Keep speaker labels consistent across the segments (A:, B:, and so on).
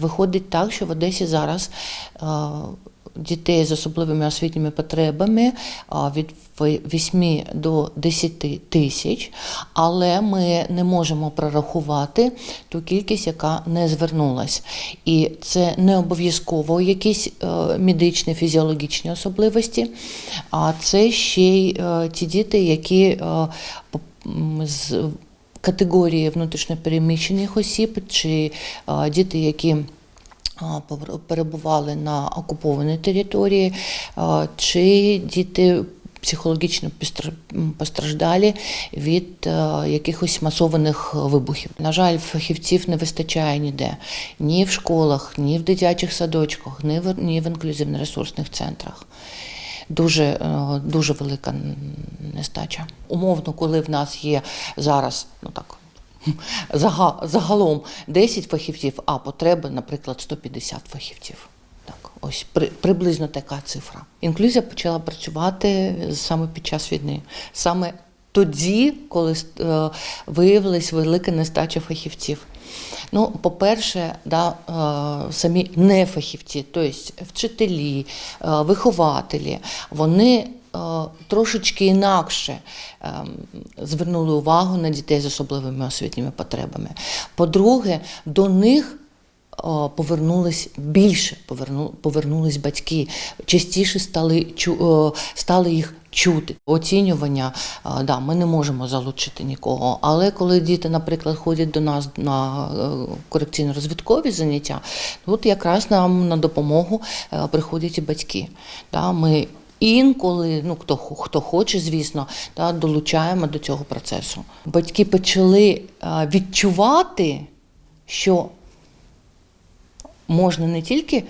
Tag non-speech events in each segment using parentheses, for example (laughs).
A: Виходить так, що в Одесі зараз е, дітей з особливими освітніми потребами від 8 до 10 тисяч, але ми не можемо прорахувати ту кількість, яка не звернулась. І це не обов'язково якісь е, медичні, фізіологічні особливості, а це ще й е, ті діти, які з категорії внутрішньопереміщених осіб чи діти, які перебували на окупованій території, чи діти психологічно постр- постраждалі від якихось масованих вибухів. На жаль, фахівців не вистачає ніде ні в школах, ні в дитячих садочках, ні в, ні в інклюзивно-ресурсних центрах. Дуже, дуже велика нестача. Умовно, коли в нас є зараз, ну так, (laughs) загалом 10 фахівців, а потреби, наприклад, 150 фахівців. Так, ось при, приблизно така цифра. Інклюзія почала працювати саме під час війни. Саме тоді, коли е, виявилась велика нестача фахівців. Ну, по-перше, да, е, самі нефахівці, тобто вчителі, е, вихователі, вони трошечки інакше е, звернули увагу на дітей з особливими освітніми потребами. По-друге, до них повернулись більше, поверну, повернулись батьки, частіше стали, стали їх чути. Оцінювання, да, ми не можемо залучити нікого. Але коли діти, наприклад, ходять до нас на е, корекційно-розвиткові заняття, тут якраз нам на допомогу е, приходять і батьки. Да, ми Інколи, ну хто хто хоче, звісно, да, долучаємо до цього процесу. Батьки почали е, відчувати, що можна не тільки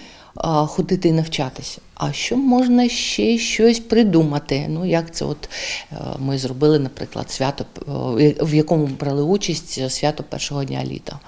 A: ходити і навчатися, а що можна ще щось придумати. Ну, як це от е, ми зробили, наприклад, свято, е, в якому брали участь свято першого дня літа.